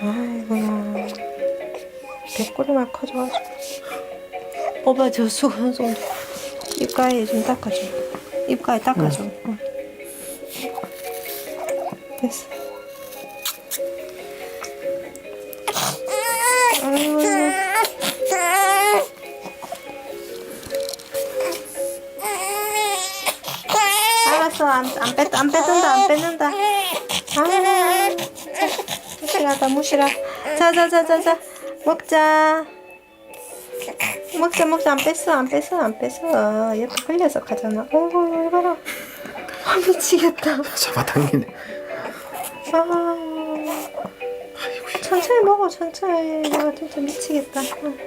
아이고야. 배꼽이만 커져가지고. 오빠 저 수건 좀 입가에 좀 닦아줘. 입가에 닦아줘. 응. 됐어. 알았어. 안, 안, 뺐, 안 뺏는다 안 뺏는다. 아 무시라다 무시라 자 자 자 자 자. 먹자. 먹자 먹자. 안 뺐어 안 뺐어 안 뺐어. 옆에 걸려서 가잖아. 어이구 이봐라. 아 미치겠다. 잡아당기네. 아. 천천히 먹어 천천히. 내가 진짜 미치겠다. 응.